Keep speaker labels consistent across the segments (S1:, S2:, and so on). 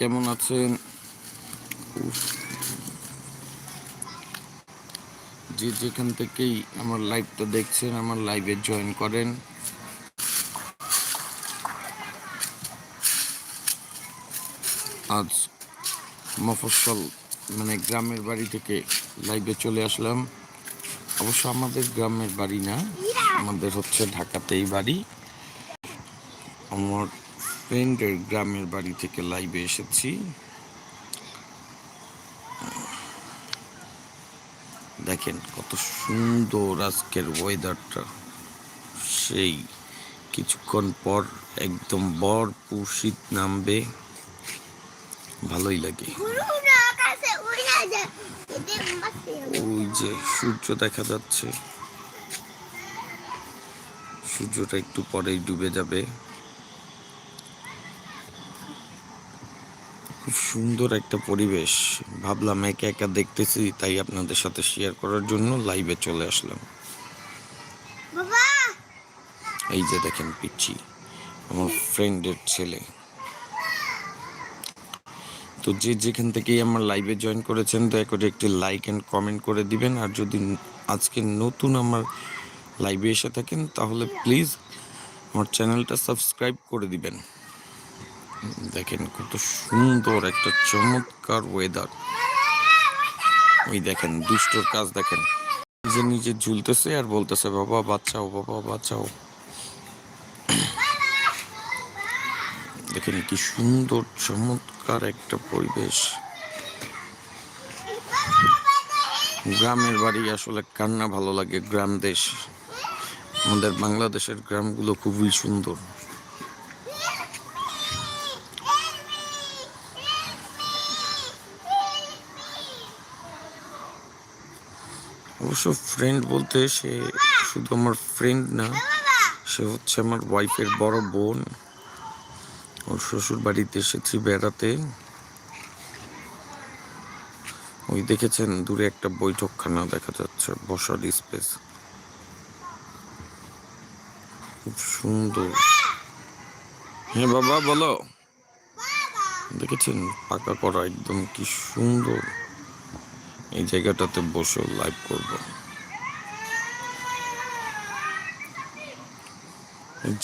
S1: কেমন আছেন। যে যেখান থেকেই আমার লাইভটা দেখছেন, আমার লাইভে জয়েন করেন। আজ মফস্বল মানে গ্রামের বাড়ি থেকে লাইভে চলে আসলাম। অবশ্য আমাদের গ্রামের বাড়ি না, আমাদের হচ্ছে ঢাকাতেই বাড়ি। আমার ফ্রেন্ডের গ্রামের বাড়ি থেকে লাইভে এসেছি। দেখেন কত সুন্দর আজকের ওয়েদারটা সেই কিছুক্ষণ পর একদম ভরপুর শীত নামবে। ভালোই লাগে। ওই যে সূর্য দেখা যাচ্ছে। সূর্যটা একটু পরেই ডুবে যাবে। সুন্দর একটা পরিবেশ। ভাবলাম একা একা দেখতেছি তাই আপনাদের সাথে শেয়ার করার জন্য লাইভে চলে আসলাম। এই যে দেখেন পিচ্ছি আমার ফ্রেন্ডের ছেলে। তো যে যেখান থেকেই আমার লাইভে জয়েন করেছেন দয়া করে একটি লাইক অ্যান্ড কমেন্ট করে দিবেন। আর যদি আজকে নতুন আমার লাইভে এসে থাকেন তাহলে প্লিজ আমার চ্যানেলটা সাবস্ক্রাইব করে দিবেন। দেখেন কত সুন্দর একটা চমৎকার ওয়েদার ওই দেখেন, দুষ্টর কাজ দেখেন। নিজে নিজে ঝুলতেছে আর বলতেছে, বাবা বাচ্চাও বাবা বাচ্চাও দেখেন কি সুন্দর, চমৎকার একটা পরিবেশ। গ্রামের বাড়ি আসলে কান্না ভালো লাগে, গ্রাম দেশ। আমাদের বাংলাদেশের গ্রামগুলো খুবই সুন্দর। অবশ্য ফ্রেন্ড বলতে সে শুধু আমার ফ্রেন্ড না, সে হচ্ছে আমার ওয়াইফের বড় বোন। ওর শ্বশুর বাড়িতে এসেছি বেড়াতে ওই দেখেছেন, দূরে একটা বৈঠকখানা দেখা যাচ্ছে, বসার স্পেস খুব সুন্দর। হ্যাঁ বাবা, বলো। দেখেছেন, পাকা করা একদম কি সুন্দর। এই জায়গাটাতে বসে লাইভ করব।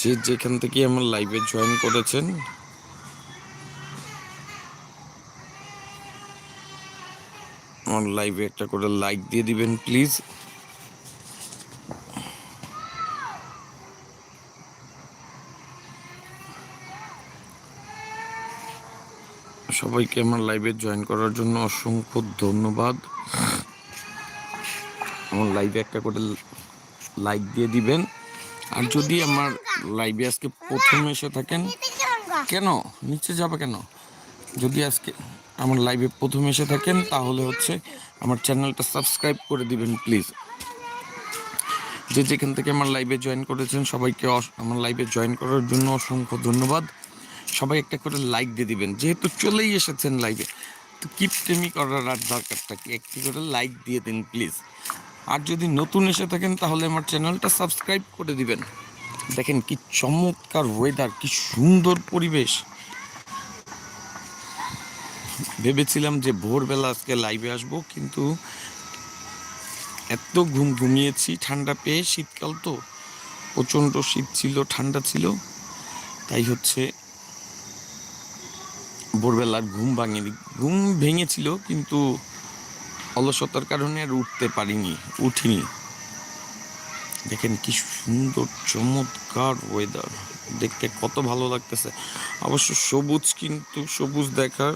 S1: যে যেখান থেকে আমার লাইভে জয়েন করেছেন, আমার লাইভে একটা করে লাইক দিয়ে দিবেন প্লিজ সবাইকে আমার লাইভে জয়েন করার জন্য অসংখ্য ধন্যবাদ। আমার লাইভে একটা করে লাইক দিয়ে দিবেন। আর যদি আমার লাইভে আজকে প্রথম এসে থাকেন, কেন? নিচে যাবে কেন? যদি আজকে আমার লাইভে প্রথম এসে থাকেন, তাহলে হচ্ছে আমার চ্যানেলটা সাবস্ক্রাইব করে দিবেন প্লিজ যে যেখান থেকে আমার লাইভে জয়েন করেছেন, সবাইকে আমার লাইভে জয়েন করার জন্য অসংখ্য ধন্যবাদ। সবাই একটা করে লাইক দিয়ে দিবেন। যেহেতু চলেই এসেছেন লাইভে তো কিপটেমি করার আর দরকারটা কি? একটি করে লাইক দিয়ে দিন প্লিজ আর যদি নতুন এসে থাকেন, তাহলে আমার চ্যানেলটা সাবস্ক্রাইব করে দিবেন। দেখেন কি চমৎকার ওয়েদার কি সুন্দর পরিবেশ। ভেবেছিলাম যে ভোরবেলা আজকে লাইভে আসব, কিন্তু এত ঘুম ঘুমিয়েছি, ঠান্ডা পেয়ে শীতকাল তো। প্রচণ্ড শীত ছিল, ঠান্ডা ছিল। তাই হচ্ছে ভোরবেলার ঘুম ভাঙেনি। ঘুম ভেঙেছিল কিন্তু অলসতার কারণে আর উঠতে পারিনি, উঠিনি। দেখেন কি সুন্দর চমৎকার ওয়েদার দেখতে কত ভালো লাগতেছে। অবশ্য সবুজ কিন্তু সবুজ দেখার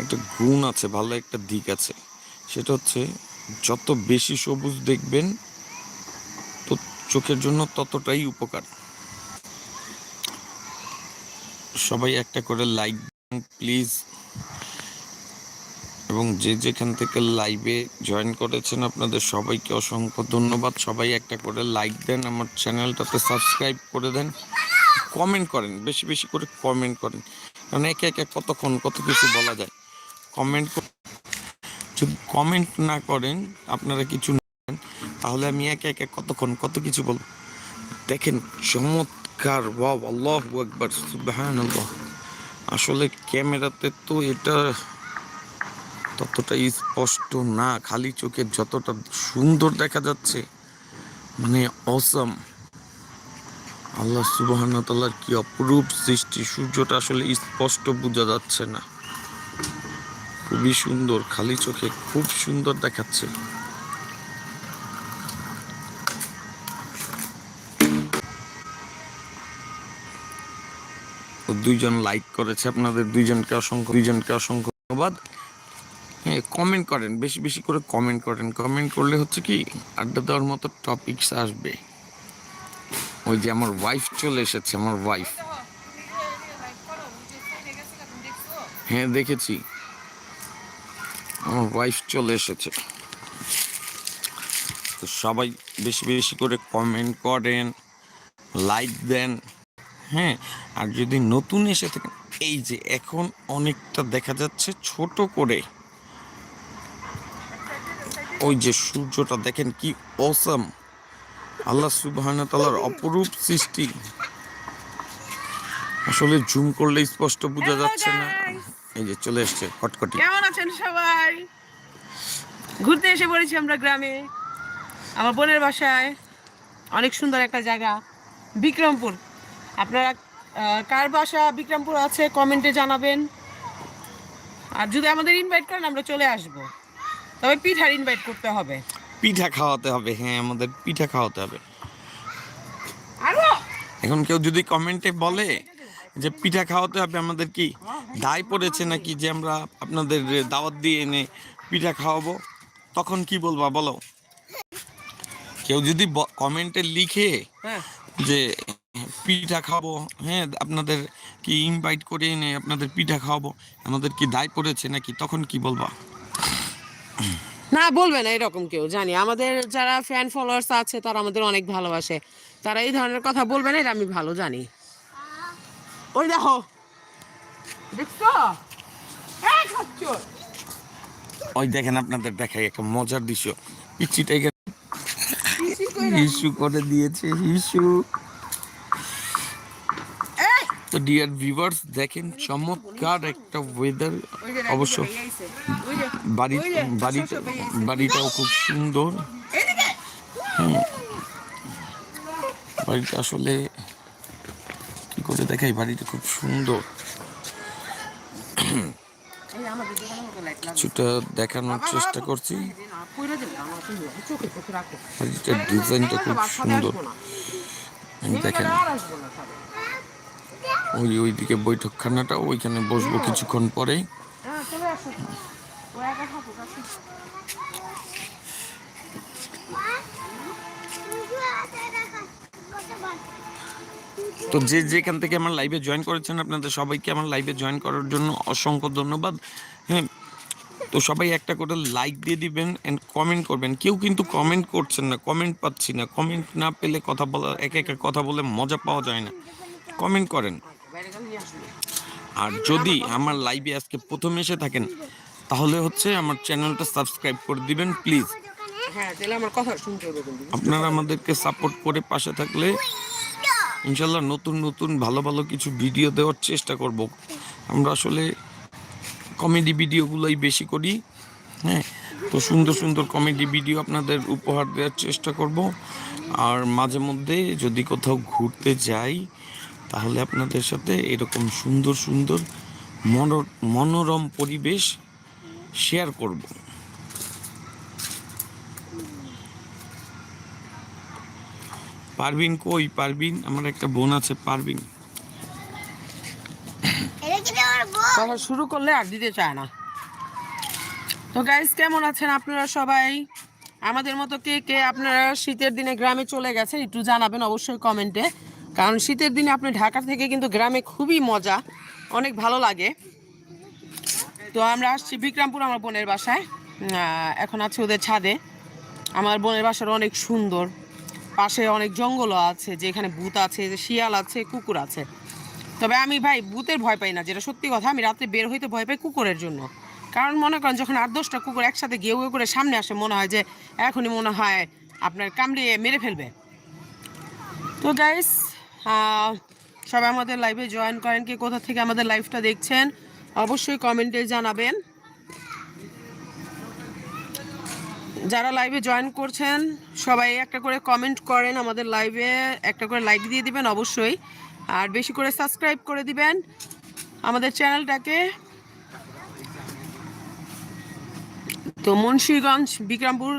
S1: একটা গুণ আছে, ভালো একটা দিক আছে। সেটা হচ্ছে যত বেশি সবুজ দেখবেন, তো চোখের জন্য ততটাই উপকার। সবাই একটা করে লাইক প্লিজ। এবং যে যেখান থেকে লাইভে জয়েন করেছেন আপনাদের সবাইকে অসংখ্য ধন্যবাদ। সবাই একটা করে লাইক দেন আমার চ্যানেলটাতে সাবস্ক্রাইব করে দেন। কমেন্ট করেন বেশি বেশি করে কমেন্ট করেন। কারণ একে একে কতক্ষণ কত কিছু বলা যায়। কমেন্ট যদি কমেন্ট না করেন আপনারা কিছু না করেন, তাহলে আমি একে একে কতক্ষণ কত কিছু বলব? দেখেন চমৎকার ওয়াও আল্লাহু আকবার সুবহানাল্লাহ। আসলে ক্যামেরাতে তো এটা ততটা স্পষ্ট না, খালি চোখে যতটা সুন্দর দেখা যাচ্ছে মানে অসম আল্লাহ সুবহান তাল্লার কি অপরূপ সৃষ্টি, সূর্যটা আসলে স্পষ্ট বোঝা যাচ্ছে না। খুবই সুন্দর, খালি চোখে খুব সুন্দর দেখাচ্ছে। তো দুইজন লাইক করেছে আপনাদের, দুইজনকে অসংখ্য দুইজনকে অসংখ্য ধন্যবাদ। হ্যাঁ কমেন্ট করেন, বেশি বেশি করে কমেন্ট করেন। কমেন্ট করলে হচ্ছে কি, আড্ডা দেওয়ার মতো টপিকস আসবে। ওই যে আমার ওয়াইফ চলে এসেছে, আমার ওয়াইফ হ্যাঁ দেখেছি। আমার ওয়াইফ চলে এসেছে। তো সবাই বেশি বেশি করে কমেন্ট করেন লাইক দেন। হ্যাঁ আর যদি নতুন এসে থাকেন এই যে এখন অনেকটা দেখা যাচ্ছে ছোট করে। ওই যে সূর্যটা দেখেন কি অসম আল্লাহ সুবহানাহু অপরূপ সৃষ্টি। আসলে জুম করলে স্পষ্ট বোঝা যাচ্ছে না। এই যে চলে এসছে কটকটি
S2: কেমন আছেন সবাই? ঘুরতে এসে পড়েছি আমরা গ্রামে। আমার বোনের বাসায়। অনেক সুন্দর একটা জায়গা বিক্রমপুর। আপনারা কার বাসা বিক্রমপুর আছে কমেন্টে জানাবেন। আর যদি আমাদের ইনভাইট করেন আমরা চলে আসব। তবে পিঠার ইনভাইট করতে হবে।
S1: পিঠা খাওয়াতে হবে হ্যাঁ আমাদের পিঠা খাওয়াতে হবে। এখন কেউ যদি কমেন্টে বলে যে পিঠা খাওয়াতে হবে আমাদের কি দায় পড়েছে নাকি যে আমরা আপনাদের দাওয়াত দিয়ে এনে পিঠা খাওয়াবো? তখন কি বলবা বলো? কেউ যদি কমেন্টে লিখে
S2: হ্যাঁ।
S1: যে পিঠা খাব হ্যাঁ আপনাদের কি ইনভাইট করে এনে আপনাদের পিঠা খাওয়াবো আমাদের কি দায় পড়েছে নাকি? তখন কি বলবা?
S2: না বলবে না এরকম কেউ জানি। আমাদের যারা ফ্যান ফলোয়ার্স আছে তারা আমাদের অনেক ভালোবাসে। তারা এই ধরনের কথা বলবে না এটা আমি ভালো জানি। ওই দেখো। দেখছ?
S1: ওই দেখেন আপনাদের দেখাই একটা মজার দৃশ্য। পিচ্ছিটাকে ইস্যু করে দিয়েছে ইস্যু! তো ডিয়ার ভিউয়ার্স দেখেন চমৎকার একটা ওয়েদার অবশ্য বাড়ি। বাড়িটাও খুব সুন্দর
S2: এদিকে।
S1: বাড়িটা আসলে কি করে দেখাই বাড়িটা খুব সুন্দর। কিছুটা দেখানোর চেষ্টা করছি। বাড়িটার ডিজাইনটা খুব সুন্দর দেখেন
S2: আর আসব না তাহলে।
S1: ওই ওইদিকে বৈঠকখানাটা, ওইখানে বসবো কিছুক্ষণ পরেই। তো যে যেখান থেকে আমার লাইভে জয়েন করেছেন আপনাদের সবাইকে আমার লাইভে জয়েন করার জন্য অসংখ্য ধন্যবাদ। হ্যাঁ তো সবাই একটা করে লাইক দিয়ে দিবেন অ্যান্ড কমেন্ট করবেন। কেউ কিন্তু কমেন্ট করছেন না কমেন্ট পাচ্ছি না। কমেন্ট না পেলে কথা বলা, একে একা কথা বলে মজা পাওয়া যায় না। কমেন্ট করেন। আর যদি আমার লাইভে আজকে প্রথম এসে থাকেন তাহলে হচ্ছে আমার চ্যানেলটা সাবস্ক্রাইব করে দিবেন প্লিজ
S2: হ্যাঁ
S1: আপনারা আমাদেরকে সাপোর্ট করে পাশে থাকলে ইনশাল্লাহ নতুন নতুন ভালো ভালো কিছু ভিডিও দেওয়ার চেষ্টা করব। আমরা আসলে কমেডি ভিডিওগুলোই বেশি করি হ্যাঁ? তো সুন্দর সুন্দর কমেডি ভিডিও আপনাদের উপহার দেওয়ার চেষ্টা করব। আর মাঝে মধ্যে যদি কোথাও ঘুরতে যাই তাহলে আপনাদের সাথে এরকম সুন্দর সুন্দর মনো, মনোরম পরিবেশ শেয়ার করব। পারবিন কই? পারবিন আমার একটা বোন আছে পারবিন
S2: শুরু করলে আর দিতে চায় না। তো গাইস কেমন আছেন আপনারা সবাই? আমাদের মতো কে কে আপনারা শীতের দিনে গ্রামে চলে গেছেন, একটু জানাবেন অবশ্যই কমেন্টে কারণ শীতের দিনে আপনি ঢাকা থেকে কিন্তু গ্রামে খুবই মজা, অনেক ভালো লাগে। তো আমরা আসছি বিক্রমপুর আমার বোনের বাসায়। এখন আছে ওদের ছাদে। আমার বোনের বাসাটা অনেক সুন্দর। পাশে অনেক জঙ্গলও আছে, যেখানে ভূত আছে শিয়াল আছে, কুকুর আছে। তবে আমি ভাই ভূতের ভয় পাই না, যেটা সত্যি কথা, আমি রাত্রে বের হইতে ভয় পাই কুকুরের জন্য। কারণ মনে করেন, যখন আট দশটা কুকুর একসাথে গেউ গেউ করে সামনে আসে, মনে হয় যে এখনই মনে হয় আপনার কামড়িয়ে মেরে ফেলবে। তো গাইস সবাই আমাদের লাইভে জয়েন করেন কে কোথা থেকে আমাদের লাইভটা দেখছেন, অবশ্যই কমেন্টে জানাবেন। যারা লাইভে জয়েন করছেন, সবাই একটা করে কমেন্ট করেন আমাদের লাইভে একটা করে লাইক দিয়ে দিবেন অবশ্যই। আর বেশি করে সাবস্ক্রাইব করে দিবেন আমাদের চ্যানেলটাকে তো মুন্সিগঞ্জ, বিক্রমপুর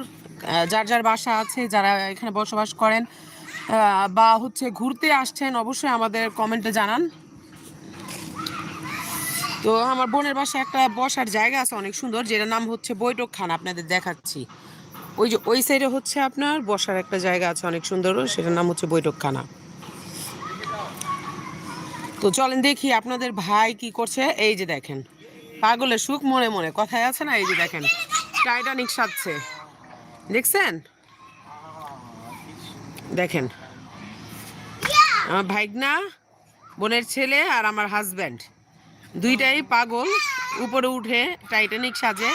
S2: যার যার বাসা আছে, যারা এখানে বসবাস করেন বা হচ্ছে ঘুরতে আসছেন, অবশ্যই আমাদের কমেন্টে জানান। তো আমার বোনের বাসায় একটা বসার জায়গা আছে অনেক সুন্দর, যেটার নাম হচ্ছে বৈঠকখানা আপনাদের দেখাচ্ছি। ওই যে, ওই সাইডে হচ্ছে আপনার বসার একটা জায়গা আছে অনেক সুন্দর, সেটার নাম হচ্ছে বৈঠকখানা তো চলেন দেখি আপনাদের ভাই কি করছে, এই যে দেখেন। পাগলের সুখ মনে মনে, কথায় আছে না, এই যে দেখেন। টাইটানিক সাজছে। দেখছেন? দেখেন। আমার ভাইগনা বোনের ছেলে আর আমার হাজব্যান্ড দুইটাই পাগল উপরে উঠে টাইটানিক সাজে।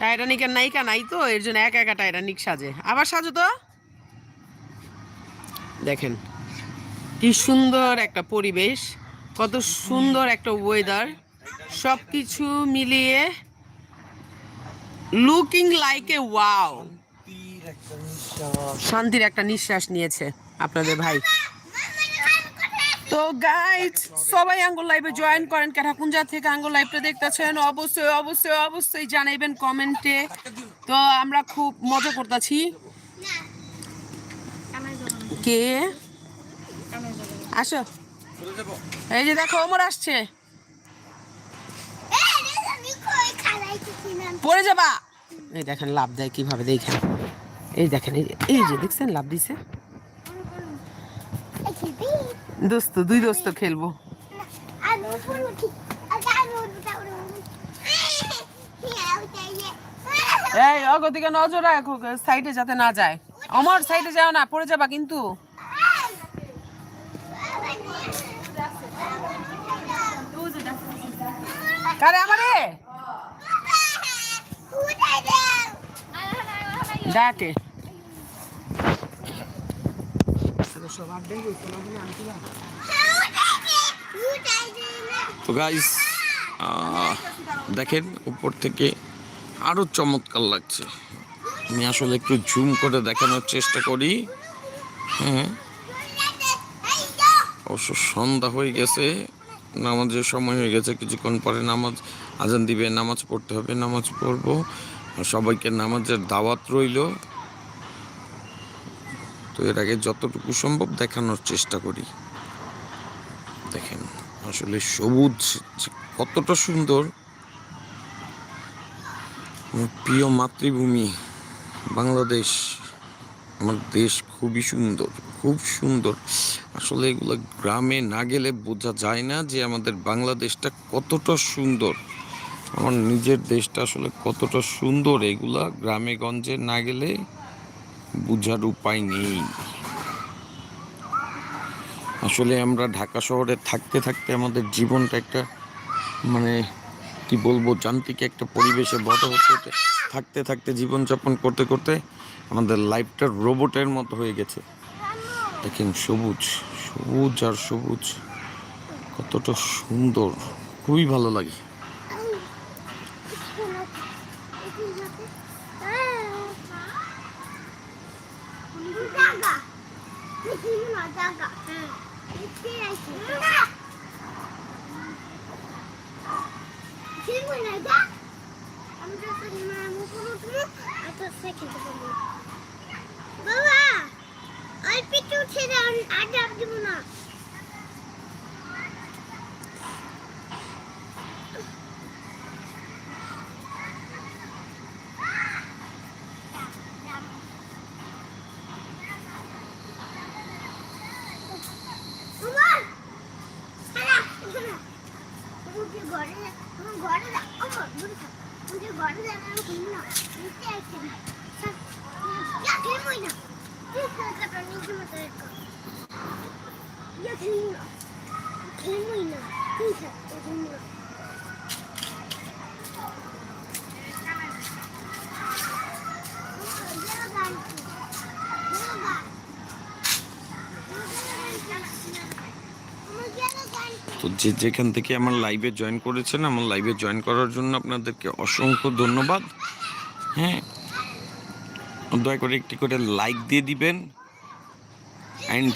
S2: টাইটানিকের নায়িকা নাই তো এর জন্য একা একা টাইটানিক সাজে। আবার সাজো তো। দেখেন কি সুন্দর একটা পরিবেশ কত সুন্দর একটা ওয়েদার সব কিছু মিলিয়ে লুকিং লাইক এ ওয়াও শান্তির একটা নিঃশ্বাস নিয়েছে আপনাদের ভাই। তো গাইজ সবাই আঙ্গুল লাইভে জয়েন করেন। কাঠাকুঞ্জা থেকে আঙ্গুল লাইভটা দেখতেছেন? অবশ্যই অবশ্যই অবশ্যই জানাইবেন কমেন্টে। তো আমরা খুব মজা করতেছি। কে? আসো। এই যে দেখো ওমর আসছে। পড়ে যাবা। এই দেখেন লাভ দেয় কীভাবে দেখেন। এই দেখেন, এই এই যে দেখছেন, লাভ দিছে। দোস্ত, দুই দোস্ত খেলব। এই, অগতিকে নজর রাখো, সাইডে যাতে না যায়। অমর সাইডে যাও না, পড়ে যাবা কিন্তু। কারে, আমারে? ডাকে।
S1: তো গাইস দেখেন, উপর থেকে আরও চমৎকার লাগছে। আমি আসলে একটু জুম করে দেখানোর চেষ্টা করি। হ্যাঁ। অবশ্য সন্ধ্যা হয়ে গেছে, নামাজের সময় হয়ে গেছে, কিছুক্ষণ পরে নামাজ, আজান দিবে, নামাজ পড়তে হবে, নামাজ পড়ব। সবাইকে নামাজের দাওয়াত রইল। তো এর আগে যতটুকু সম্ভব দেখানোর চেষ্টা করি। দেখেন, আসলে সবুজ কতটা সুন্দর। প্রিয় মাতৃভূমি বাংলাদেশ। আমার দেশ খুবই সুন্দর, খুব সুন্দর। আসলে এগুলো গ্রামে না গেলে বোঝা যায় না যে আমাদের বাংলাদেশটা কতটা সুন্দর। আমার নিজের দেশটা আসলে কতটা সুন্দর, এগুলা গ্রামে গঞ্জে না গেলে বোঝার উপায় নেই। আসলে আমরা ঢাকা শহরে থাকতে থাকতে আমাদের জীবনটা একটা মানে কি বলব, যান্ত্রিক একটা পরিবেশে বড় হতে হতে থাকতে থাকতে জীবনযাপন করতে করতে আমাদের লাইফটা রোবটের মতো হয়ে গেছে। দেখেন সবুজ সবুজ আর সবুজ। কতটা সুন্দর, খুবই ভালো লাগে।
S3: অল্প ছেড়ে আর ডাব দিব না উমর খালা মুঝে ঘরে আমার ঘরে যা উমর দূরে থাক মুঝে ঘরে যা আমি ঘুম না নিতে আইছে না ইয়া খেলবই না তুই খেলটা নিচে মতো রেখো Yoga.
S1: যে যেখান থেকে আমার লাইভে জয়েন করেছেন, আমার লাইভে জয়েন করার জন্য আপনাদেরকে অসংখ্য ধন্যবাদ হ্যাঁ দয়া করে একটি করে লাইক দিয়ে দিবেন অ্যান্ড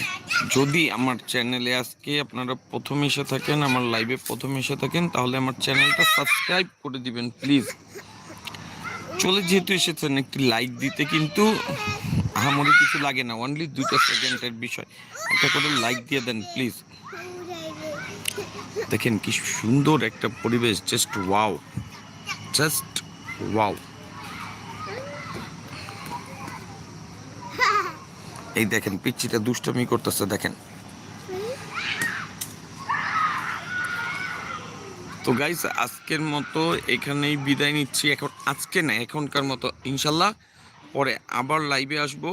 S1: যদি আমার চ্যানেলে আজকে আপনারা প্রথম এসে থাকেন, আমার লাইভে প্রথম এসে থাকেন, তাহলে আমার চ্যানেলটা সাবস্ক্রাইব করে দিবেন প্লিজ চলে যেহেতু এসেছেন, একটি লাইক দিতে কিন্তু আহামরি কিছু লাগে না অনলি দুইটা সেকেন্ডের বিষয়। একটা করে লাইক দিয়ে দেন প্লিজ দেখেন কি সুন্দর একটা পরিবেশ জাস্ট ওয়াও জাস্ট ওয়াও এই দেখেন পিচ্ছিটা দুষ্টমি করতেছে, দেখেন। তো গাইস আজকের মতো এখানেই বিদায় নিচ্ছি। এখন আজকে না, এখনকার মতো, ইনশাল্লাহ। পরে আবার লাইভে আসব।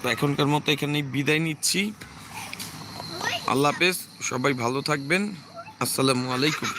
S1: তো এখনকার মতো এখানেই বিদায় নিচ্ছি। আল্লাহ হাফেজ, সবাই ভালো থাকবেন। আসসালামু আলাইকুম।